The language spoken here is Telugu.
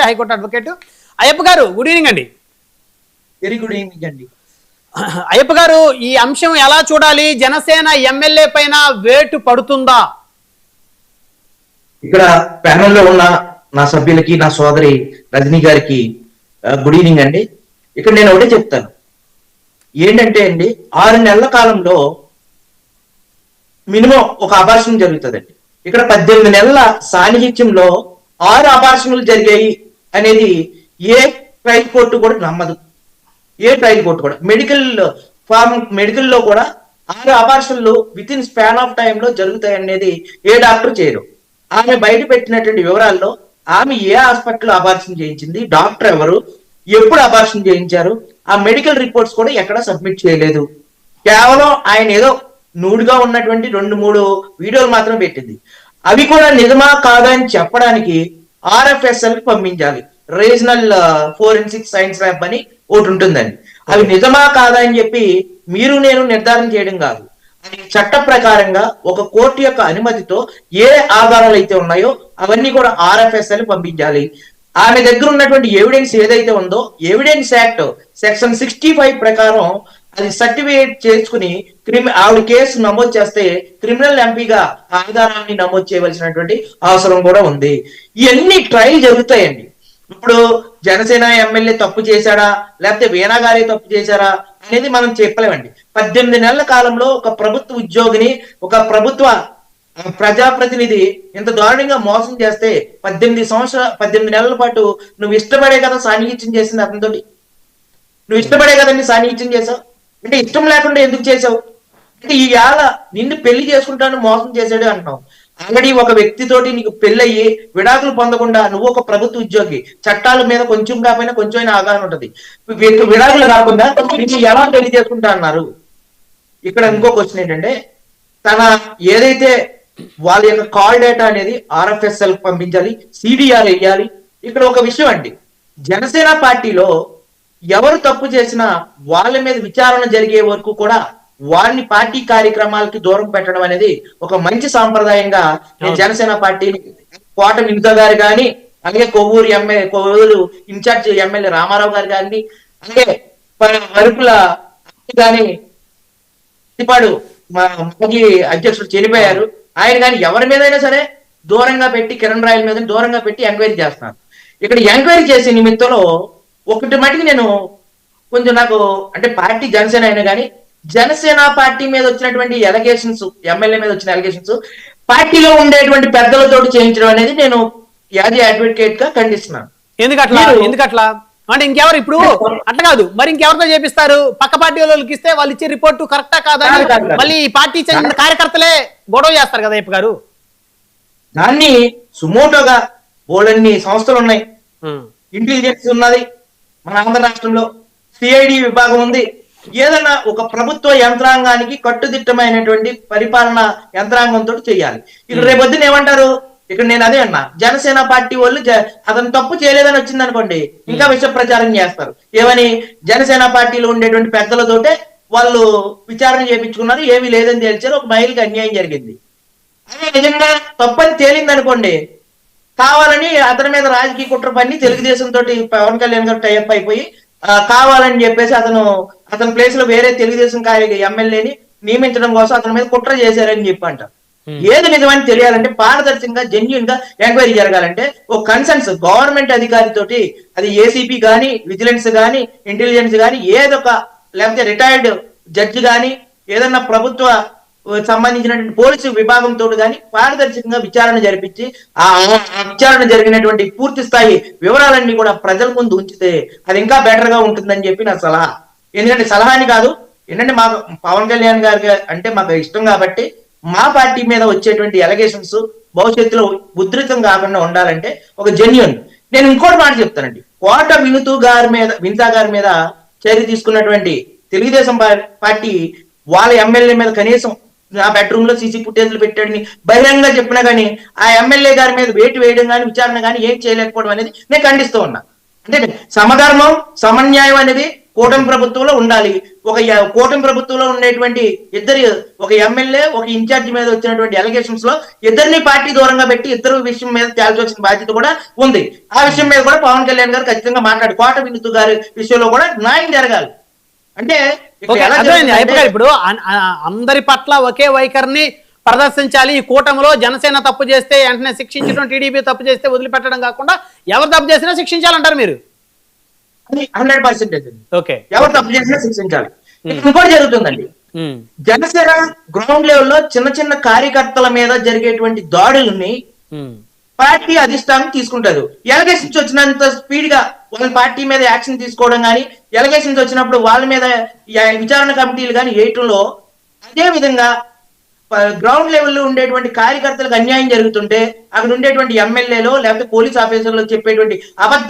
ఉన్నటువంటి హైకోర్టు అడ్వకేట్. అయ్యప్ప గారు గుడ్ ఈవినింగ్ అండి. వెరీ గుడ్ ఈవినింగ్ అండి. అయ్యప్ప గారు ఈ అంశం ఎలా చూడాలి? జనసేన ఎమ్మెల్యే పైన వేటు పడుతుందా? ఇక్కడ ప్యానెల్లో ఉన్న నా సభ్యులకి నా సోదరి రజనీ గారికి గుడ్ ఈవినింగ్ అండి. ఇక్కడ నేను ఒకటే చెప్తాను. ఏంటంటే అండి ఆరు నెలల కాలంలో మినిమం ఒక అభాషణ జరుగుతుందండి. ఇక్కడ పద్దెనిమిది నెలల సాన్నిహిత్యంలో ఆరు అభాషణలు జరిగాయి. అనేది ఏ ట్రయల్ కోర్టు కూడా నమ్మదు. ఏ ట్రయల్ కోర్టు కూడా. మెడికల్ ఫార్మ్ మెడికల్లో కూడా ఆరు అబార్షన్లు విత్ ఇన్ స్పాన్ ఆఫ్ టైంలో జరుగుతాయనేది జరుగుతాయి అనేది ఏ డాక్టర్ చేయరు. ఆమె బయట పెట్టినటువంటి వివరాల్లో ఆమె ఏ హాస్పిటల్లో అబార్షన్ చేయించింది డాక్టర్ ఎవరు ఎప్పుడు అబార్షన్ చేయించారు ఆ మెడికల్ రిపోర్ట్స్ కూడా ఎక్కడ సబ్మిట్ చేయలేదు. కేవలం ఆయన ఏదో నూడుగా ఉన్నటువంటి రెండు మూడు వీడియోలు మాత్రం పెట్టింది. అవి కూడా నిజమా కాదా అని చెప్పడానికి ఆర్ఎఫ్ఎస్ఎల్కి పంపించాలి. రీజనల్ ఫోరెన్సిక్ సైన్స్ ల్యాబ్ అని ఒకటి ఉంటుందండి. అవి నిజమా కాదా అని చెప్పి మీరు నేను నిర్ధారణ చేయడం కాదు. అది చట్ట ప్రకారంగా ఒక కోర్టు యొక్క అనుమతితో ఏ ఆధారాలు అయితే ఉన్నాయో అవన్నీ కూడా ఆర్ఎఫ్ఎస్ఎల్ పంపించాలి. ఆమె దగ్గర ఉన్నటువంటి ఎవిడెన్స్ ఏదైతే ఉందో evidence act section sixty five ప్రకారం అది సర్టిఫికేట్ చేసుకుని క్రిమి ఆవిడ కేసు నమోదు చేస్తే క్రిమినల్ ఎంపీగా ఆధారాన్ని నమోదు చేయవలసినటువంటి అవసరం కూడా ఉంది. ఇవన్నీ ట్రయల్ జరుగుతాయండి. ఇప్పుడు జనసేన ఎమ్మెల్యే తప్పు చేశాడా? లేకపోతే వీణా గారే తప్పు చేశారా? అనేది మనం చెప్పలేమండి. పద్దెనిమిది నెలల కాలంలో ఒక ప్రభుత్వ ఉద్యోగిని ఒక ప్రభుత్వ ప్రజాప్రతినిధి ఇంత దారుణంగా మోసం చేస్తే పద్దెనిమిది సంవత్సరాల పద్దెనిమిది నెలల పాటు నువ్వు ఇష్టపడే కదా సాన్నిహిత్యం చేసింది అతనితోటి. నువ్వు ఇష్టపడే కదండి సాన్నిహిత్యం చేసావు? అంటే ఇష్టం లేకుండా ఎందుకు చేసావు? అంటే ఈ వేళ నిన్ను పెళ్ళి చేసుకుంటాను మోసం చేశాడు అంటున్నావు. ఆల్రెడీ ఒక వ్యక్తితోటి నీకు పెళ్ళయ్యి విడాకులు పొందకుండా నువ్వు ఒక ప్రభుత్వ ఉద్యోగి చట్టాల మీద కొంచెం కాకపోయినా కొంచెం అవగాహన ఉంటది. విడాకులు కాకుండా నీకు ఎలా పెళ్ళి చేసుకుంటా అన్నారు. ఇక్కడ ఇంకో క్వశ్చన్ ఏంటంటే తన ఏదైతే వాళ్ళ యొక్క కాల్ డేటా అనేది ఆర్ఎఫ్ఎస్ఎల్ పంపించాలి సిడిఆర్ వేయాలి ఇక్కడ ఒక విషయం అండి. జనసేన పార్టీలో ఎవరు తప్పు చేసినా వాళ్ళ మీద విచారణ జరిగే వరకు కూడా వారిని పార్టీ కార్యక్రమాలకి దూరం పెట్టడం అనేది ఒక మంచి సాంప్రదాయంగా జనసేన పార్టీని కోట వినుత గారు కానీ అలాగే Kovvur MLA Kovvur in charge MLA Ramarao గారు కానీ అలాగే వరుపుల కానీ ఇపాడు మా మాజీ అధ్యక్షుడు చనిపోయారు. ఆయన కానీ ఎవరి మీదైనా సరే దూరంగా పెట్టి కిరణ్ రాయల మీద దూరంగా పెట్టి ఎంక్వైరీ చేస్తున్నారు. ఇక్కడ ఎంక్వైరీ చేసే నిమిత్తంలో ఒకటి మటుకు నేను కొంచెం నాకు అంటే పార్టీ జనసేన అయినా కానీ జనసేన పార్టీ మీద వచ్చినటువంటి ఎలగేషన్స్ ఎమ్మెల్యే మీద వచ్చిన ఎలగేషన్స్ పార్టీలో ఉండేటువంటి పెద్దలతోటి చేయించడం అనేది నేను యాజ్ అడ్వకేట్గా ఖండిస్తున్నాను. ఎందుకట్లా ఎందుకట్లా అంటే ఇంకెవరు ఇప్పుడు? అట్లా కాదు. మరి ఇంకెవరితో చేపిస్తారు? పక్క పార్టీ వాళ్ళకి ఇస్తే వాళ్ళు ఇచ్చే రిపోర్టు కరెక్టా కాదా. మళ్ళీ ఈ పార్టీ చెందిన కార్యకర్తలే గొడవ చేస్తారు కదా అయ్యప్ప గారు? దాన్ని సుమోటోగా బోలన్ని సంస్థలు ఉన్నాయి. ఇంటెలిజెన్స్ ఉన్నది. మన ఆంధ్ర రాష్ట్రంలో సిఐడి విభాగం ఉంది. ఏదైనా ఒక ప్రభుత్వ యంత్రాంగానికి కట్టుదిట్టమైనటువంటి పరిపాలన యంత్రాంగంతో చేయాలి. ఇక్కడ రేపొద్దున ఏమంటారు? ఇక్కడ నేను అదే అన్నా. జనసేన పార్టీ వాళ్ళు అతను తప్పు చేయలేదని వచ్చింది అనుకోండి ఇంకా విష ప్రచారం చేస్తారు. ఏమని? జనసేన పార్టీలో ఉండేటువంటి పెద్దలతోటే వాళ్ళు విచారణ చేయించుకున్నారు ఏమీ లేదని తేల్చారు ఒక మహిళకి అన్యాయం జరిగింది. అదే నిజంగా తప్పని తేలింది అనుకోండి కావాలని అతని మీద రాజకీయ కుట్ర పని తెలుగుదేశం తోటి పవన్ కళ్యాణ్ గారు టైప్ అయిపోయి కావాలని చెప్పేసి అతను అతని ప్లేస్లో వేరే తెలుగుదేశం ఎమ్మెల్యేని నియమించడం కోసం అతని మీద కుట్ర చేశారని చెప్పి అంటారు ఏది నిజమని తెలియాలంటే పారదర్శకంగా జెన్యున్గా ఎంక్వైరీ జరగాలంటే ఒక కన్సర్న్స్ గవర్నమెంట్ అధికారి తోటి అది ఏసీపీ గాని విజిలెన్స్ గాని ఇంటెలిజెన్స్ గాని ఏదొక లేకపోతే రిటైర్డ్ జడ్జి గాని ఏదన్నా ప్రభుత్వ సంబంధించినటువంటి పోలీసు విభాగంతో కానీ పారదర్శకంగా విచారణ జరిపించి ఆ విచారణ జరిగినటువంటి పూర్తి స్థాయి వివరాలన్నీ కూడా ప్రజల ముందు ఉంచితే అది ఇంకా బెటర్గా ఉంటుందని చెప్పి నా సలహా. ఎందుకంటే సలహాని కాదు ఏంటంటే మాకు పవన్ కళ్యాణ్ గారు అంటే మాకు ఇష్టం కాబట్టి మా పార్టీ మీద వచ్చేటువంటి ఎలగేషన్స్ భవిష్యత్తులో ఉధృతం కాకుండా ఉండాలంటే ఒక జెన్యున్ నేను ఇంకోటి మాట చెప్తానండి. కోట వినుతు గారి మీద వినితా గారి మీద చర్య తీసుకున్నటువంటి తెలుగుదేశం పార్టీ వాళ్ళ ఎమ్మెల్యే మీద కనీసం నా బెడ్రూమ్లో సీసీ ఫుటేజ్లు పెట్టాడని బహిరంగ చెప్పినా గానీ ఆ ఎమ్మెల్యే గారి మీద వేటు వేయడం కానీ విచారణ కానీ ఏం చేయలేకపోవడం అనేది నేను ఖండిస్తూ ఉన్నా. అంటే సమధర్మం సమన్యాయం అనేది కూటమి ప్రభుత్వంలో ఉండాలి. ఒక కూటమి ప్రభుత్వంలో ఉండేటువంటి ఇద్దరు ఒక ఎమ్మెల్యే ఒక ఇన్ఛార్జ్ మీద వచ్చినటువంటి ఎలిగేషన్స్లో ఇద్దరిని పార్టీ దూరంగా పెట్టి ఇద్దరు విషయం మీద తేల్చవలసిన బాధ్యత కూడా ఉంది. ఆ విషయం మీద కూడా పవన్ కళ్యాణ్ గారు ఖచ్చితంగా మాట్లాడు. కోట వినుతు గారి విషయంలో కూడా న్యాయం జరగాలి. అంటే ఇప్పుడు అందరి పట్ల ఒకే వైఖరిని ప్రదర్శించాలి. ఈ కూటమిలో జనసేన తప్పు చేస్తే వెంటనే శిక్షించడం టీడీపీ తప్పు చేస్తే వదిలిపెట్టడం కాకుండా ఎవరు తప్పు చేసినా శిక్షించాలంటారు మీరు? Hundred percentage okay. ఎవరు తప్పు చేసినా శిక్షించాలి. ఇక్కడ ఇంకోటి జరుగుతుందండి. ఉమ్, జనసేన గ్రౌండ్ లెవెల్లో చిన్న చిన్న కార్యకర్తల మీద జరిగేటువంటి దాడుల్ని ఉమ్, పార్టీ అధిష్టానం తీసుకుంటారు ఎలగేషన్స్ వచ్చినంత స్పీడ్గా వాళ్ళ పార్టీ మీద యాక్షన్ తీసుకోవడం కానీ ఎలగేషన్స్ వచ్చినప్పుడు వాళ్ళ మీద విచారణ కమిటీలు కానీ వేయటంలో అదే విధంగా గ్రౌండ్ లెవెల్లో ఉండేటువంటి కార్యకర్తలకు అన్యాయం జరుగుతుంటే అక్కడ ఉండేటువంటి ఎమ్మెల్యేలో లేకపోతే పోలీస్ ఆఫీసర్లు చెప్పేటువంటి అబద్ధ